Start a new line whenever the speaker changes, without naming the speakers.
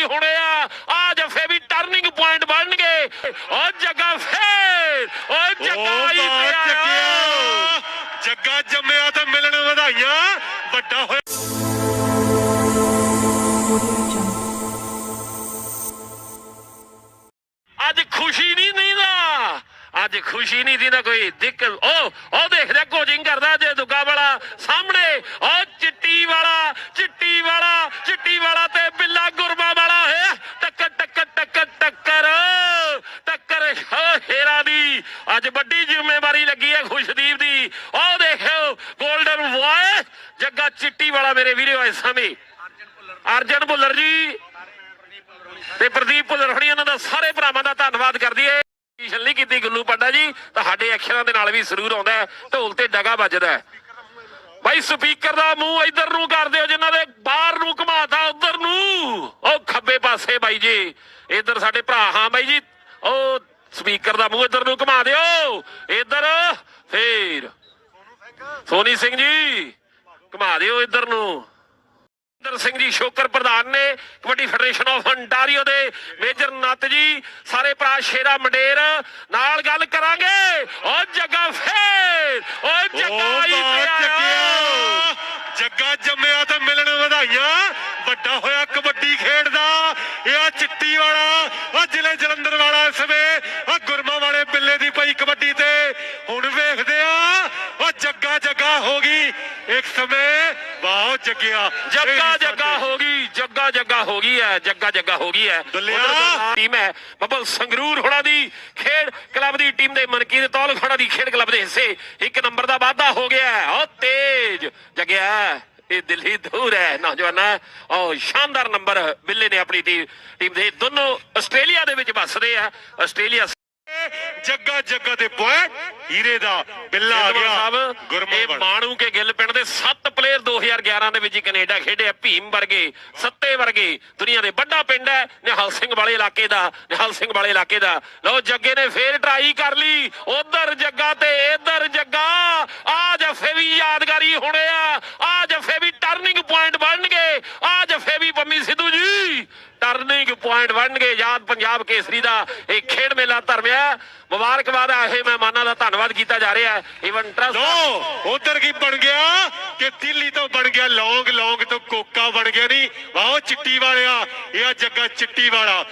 ਕੀ ਹੋਣੇ ਆ। ਆ ਜਫੇ ਵੀ ਟਰਨਿੰਗ ਪੁਆਇੰਟ ਬਣਨਗੇ। ਓ ਜੱਗਾ ਫੇਰ ਓ ਜੱਗਾ ਹੀ
ਤੇਰਾ ਜੱਗਾ ਜੰਮਿਆ ਤਾਂ ਮਿਲਣ ਵਧਾਈਆਂ। ਵੱਡਾ ਹੋਇਆ
ਅੱਜ ਖੁਸ਼ੀ ਨਹੀਂ ਨੀਂਦਾ ਅੱਜ ਖੁਸ਼ੀ ਨਹੀਂ ਦੀਦਾ ਕੋਈ ਦਿੱਕਤ ਓ ਉਹ ਦੇਖਦਾ ਕੋਚਿੰਗ ਕਰਦਾ ਜੇ ਦੁੱਗਾ ਵਾਲਾ ਸਾਹਮਣੇ। ਓ ਟੱਕਰ ਟੱਕਰ ਹੇਰਾ ਦੀ। ਅੱਜ ਵੱਡੀ ਜ਼ਿੰਮੇਵਾਰੀ ਲੱਗੀ ਹੈ ਖੁਸ਼ਦੀਪ ਦੀ। ਉਹ ਦੇਖਿਓ 골ਡਨ ਵਾਏ ਜੱਗਾ ਚਿੱਟੀ ਵਾਲਾ ਮੇਰੇ ਵੀਰੋ ਇਸ ਸਮੇਂ ਅਰਜਨ ਭੁੱਲਰ ਜੀ ਤੇ ਪ੍ਰਦੀਪ ਭੁੱਲਰ ਹੋਣੀ ਉਹਨਾਂ ਦਾ ਸਾਰੇ ਭਰਾਵਾਂ ਦਾ ਧੰਨਵਾਦ ਕਰਦੀ ਏ ਨਹੀਂ ਕੀਤੀ ਗੁੱਲੂ ਪੱਡਾ ਜੀ, ਤੁਹਾਡੇ ਅੱਖਰਾਂ ਦੇ ਨਾਲ ਵੀ ਸਰੂਰ ਆਉਂਦਾ ਢੋਲ ਤੇ ਡਗਾ ਵੱਜਦਾ ਬਾਈ ਸਪੀਕਰ ਦਾ ਮੂੰਹ ਇੱਧਰ ਨੂੰ ਕਰ ਦਿਓ ਜਿਨ੍ਹਾਂ ਦੇ ਬਾਹਰ ਨੂੰ ਘੁਮਾਤਾ ਉੱਧਰ ਨੂੰ। ਉਹ ਖੱਬੇ ਪਾਸੇ ਬਾਈ ਜੀ। ਇੱਧਰ ਸਾਡੇ ਭਰਾ ਹਾਂ ਬਾਈ ਜੀ। ਉਹ ਸਪੀਕਰ ਦਾ ਮੂੰਹ ਇੱਧਰ ਨੂੰ ਘੁਮਾ ਦਿਓ। ਇੱਧਰ ਫੇਰ। ਸੋਨੀ ਸਿੰਘ ਜੀ ਘੁਮਾ ਦਿਓ ਇੱਧਰ ਨੂੰ। ਇੰਦਰ ਸਿੰਘ ਜੀ ਸ਼ੋਕਰ ਪ੍ਰਧਾਨ ਨੇ ਕਬੱਡੀ ਫੈਡਰੇਸ਼ਨ ਆਫ ਅੰਟਾਰੀਓ ਦੇ ਮੇਜਰ ਨੱਤ ਜੀ ਸਾਰੇ ਭਰਾ ਸ਼ੇਰਾ ਮੰਡੇਰ ਨਾਲ ਗੱਲ ਕਰਾਂਗੇ। ਓ ਜੱਗਾ ਫੇਰ। ਓ
ਉਹ
ਜੱਗਾ ਹੀ
ਬਾਤ
ਤੇ ਆਇਆ
ਜੱਗਿਆ ਜੱਗਾ ਜੰਮਿਆ ਤੇ ਮਿਲਣ ਵਧਾਈਆਂ। ਵੱਡਾ ਹੋਇਆ ਕਬੱਡੀ ਖੇਡਦਾ ਇਹ ਆ ਚਿੱਟੀ ਵਾਲਾ। ਆ ਜ਼ਿਲ੍ਹੇ ਜਲੰਧਰ ਵਾਲਾ ਇਸ ਵੇ। ਆ ਗੁਰਮਾ ਵਾਲੇ ਬਿੱਲੇ ਦੀ ਪਈ ਕਬੱਡੀ ਤੇ। ਹੁਣ ਵੇਖਦੇ ਆ। ਉਹ ਜੱਗਾ ਜੱਗਾ ਹੋ ਗਈ। ਇੱਕ ਸਮੇਂ ਵਾਹ ਜੱਗਿਆ।
ਜੱਗਾ ਜੱਗਾ ਹੋ ਗਈ। ਜੱਗਾ ਜੱਗਾ ਹੋ ਗਈ ਹੈ। ਜੱਗਾ ਜੱਗਾ ਹੋ ਗਈ ਹੈ। ਟੀਮ ਹੈ ਬੱਬਲ ਸੰਗਰੂਰ ਹੋਣਾ ਦੀ ਖੇਡ ਕਲੱਬ ਦੀ ਟੀਮ ਦੇ ਮਨਕੀਰ ਤੌਲ ਖੜਾ ਦੀ ਖੇਡ ਕਲੱਬ ਦੇ ਹਿੱਸੇ। ਇੱਕ ਨੰਬਰ ਦਾ ਵਾਧਾ ਹੋ ਗਿਆ ਹੈ। ਉਹ ਤੇਜ ਜਗਿਆ ਇਹ ਦਿੱਲੀ ਦੂਰ ਹੈ ਨੌਜਵਾਨਾਂ। ਉਹ ਸ਼ਾਨਦਾਰ ਨੰਬਰ ਬਿੱਲੇ ਨੇ ਆਪਣੀ ਟੀਮ ਟੀਮ ਦੇ ਦੋਨੋਂ ਆਸਟ੍ਰੇਲੀਆ ਦੇ ਵਿੱਚ ਵੱਸਦੇ ਆ। ਆਸਟ੍ਰੇਲੀਆ
ਜੱਗਾ ਜੱਗਾ ਤੇ ਪੁਆਇੰਟ ਹੀਰੇ ਦਾ ਬਿੱਲਾ ਆ ਗਿਆ।
ਇਹ ਮਾਣੂ ਕੇ ਗਿੱਲ ਪਿੰਡ ਦੇ 7 ਪਲੇਅਰ 2011 ਦੇ ਵਿੱਚ ਹੀ ਕੈਨੇਡਾ ਖੇਡੇ ਭੀਮ ਵਰਗੇ ਸੱਤੇ ਵਰਗੇ ਦੁਨੀਆ ਦੇ ਵੱਡਾ ਪਿੰਡ ਹੈ ਨਿਹਾਲ ਸਿੰਘ ਵਾਲੇ ਇਲਾਕੇ ਦਾ ਨਿਹਾਲ ਸਿੰਘ ਵਾਲੇ ਇਲਾਕੇ ਦਾ। ਲਓ ਜੱਗੇ ਨੇ ਫੇਰ ਟਰਾਈ ਕਰ ਲਈ। ਉਧਰ ਜੱਗਾ ਤੇ ਇਧਰ ਜੱਗਾ ਆ ਜਫੇ ਵੀ ਯਾਦਗਾਰੀ ਹੋਣੇ ਆ ਆ ਜਫੇ ਵੀ ਟਰਨਿੰਗ ਪੁਆਇੰਟ ਬਣਨਗੇ ਆ ਜਫੇ ਵੀ ਪੰਮੀ ਸਿੱਧੂ ਜੀ ਟਰਨਿੰਗ ਪੁਆਇੰਟ ਬਣਨਗੇ ਯਾਦ ਪੰਜਾਬ ਕੇਸਰੀ ਦਾ ਇਹ ਖੇਡ ਮੇਲਾ ਧਰਮਿਆ ਮੁਬਾਰਕਬਾਦ ਆ ਇਹ ਮਹਿਮਾਨਾਂ ਦਾ ਧੰਨਵਾਦ ਕੀਤਾ ਜਾ ਰਿਹਾ ਹੈ। ਇਵਨ ਟਰਸਟ
ਲੋ ਉਧਰ ਕੀ ਬਣ ਗਿਆ? ਕਿ ਦਿੱਲੀ ਤੋਂ ਬਣ ਗਿਆ ਲੌਂਗ ਲੌਂਗ ਤੋਂ ਕੋਕਾ ਬਣ ਗਿਆ ਨਹੀਂ ਵਾਹ ਚਿੱਟੀ ਵਾਲਿਆ, ਇਹ ਜੱਗਾ ਚਿੱਟੀ ਵਾਲਾ।